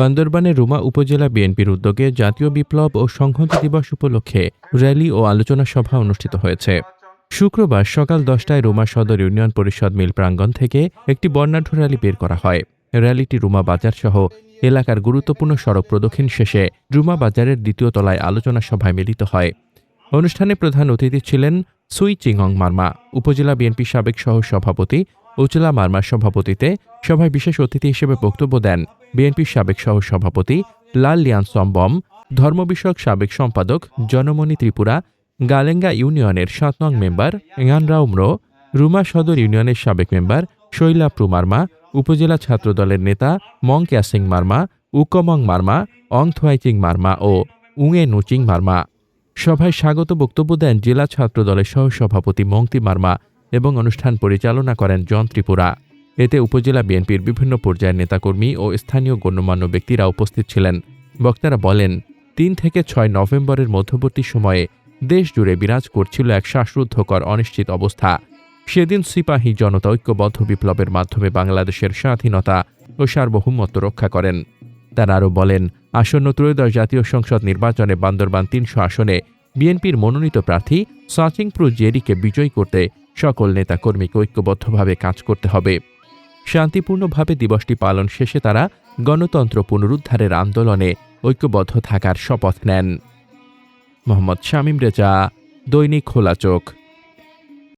বান্দরবানের রুমা উপজেলা বিএনপির উদ্যোগে জাতীয় বিপ্লব ও সংহতি দিবস উপলক্ষে র্যালি ও আলোচনা সভা অনুষ্ঠিত হয়েছে। শুক্রবার সকাল দশটায় রুমা সদর ইউনিয়ন পরিষদ মিল প্রাঙ্গণ থেকে একটি বর্ণাঢ্য র্যালি বের করা হয়। র্যালিটি রুমা বাজার সহ এলাকার গুরুত্বপূর্ণ সড়ক প্রদক্ষিণ শেষে রুমা বাজারের দ্বিতীয় তলায় আলোচনা সভায় মিলিত হয়। অনুষ্ঠানে প্রধান অতিথি ছিলেন সুই চিংং মার্মা, উপজেলা বিএনপি সাবেক সহ সভাপতি উচলা মার্মার সভাপতিতে সভায় বিশেষ অতিথি হিসেবে বক্তব্য দেন বিএনপির সাবেক সহ সভাপতি লাল লিয়ান সম্বম, ধর্ম বিষয়ক সাবেক সম্পাদক জনমণি ত্রিপুরা, গালেঙ্গা ইউনিয়নের সাত নং মেম্বার এঙানরাও ম্রো রুমা সদর ইউনিয়নের সাবেক মেম্বার শৈলা প্রু মার্মা উপজেলা ছাত্রদলের নেতা মং ক্যাসিং মার্মা, উকমং মার্মা, অং থোয়াইচিং মার্মা ও উঙে নুচিং মার্মা। সভায় স্বাগত বক্তব্য দেন জেলা ছাত্র দলের সহসভাপতি মংতি মার্মা এবং অনুষ্ঠান পরিচালনা করেন জন ত্রিপুরা। এতে উপজেলা বিএনপির বিভিন্ন পর্যায়ের নেতাকর্মী ও স্থানীয় গণ্যমান্য ব্যক্তিরা উপস্থিত ছিলেন। বক্তারা বলেন, তিন থেকে ছয় নভেম্বরের মধ্যবর্তী সময়ে দেশ জুড়ে বিরাজ করছিল এক শ্বাসরুদ্ধকর অনিশ্চিত অবস্থা। সেদিন সিপাহী জনতা ঐক্যবদ্ধ বিপ্লবের মাধ্যমে বাংলাদেশের স্বাধীনতা ও সার্বভৌমত্ব রক্ষা করেন। তারা আরও বলেন, আসন্ন ত্রয়োদশ জাতীয় সংসদ নির্বাচনে বান্দরবান তিনশো আসনে বিএনপির মনোনীত প্রার্থী সাচিংপ্রু জেরিকে বিজয়ী করতে সকল নেতাকর্মীকে ঐক্যবদ্ধভাবে কাজ করতে হবে। শান্তিপূর্ণভাবে দিবসটি পালন শেষে তারা গণতন্ত্র পুনরুদ্ধারের আন্দোলনে ঐক্যবদ্ধ থাকার শপথ নেন। মোহাম্মদ শামীম রেজা, দৈনিক খোলা চোখ।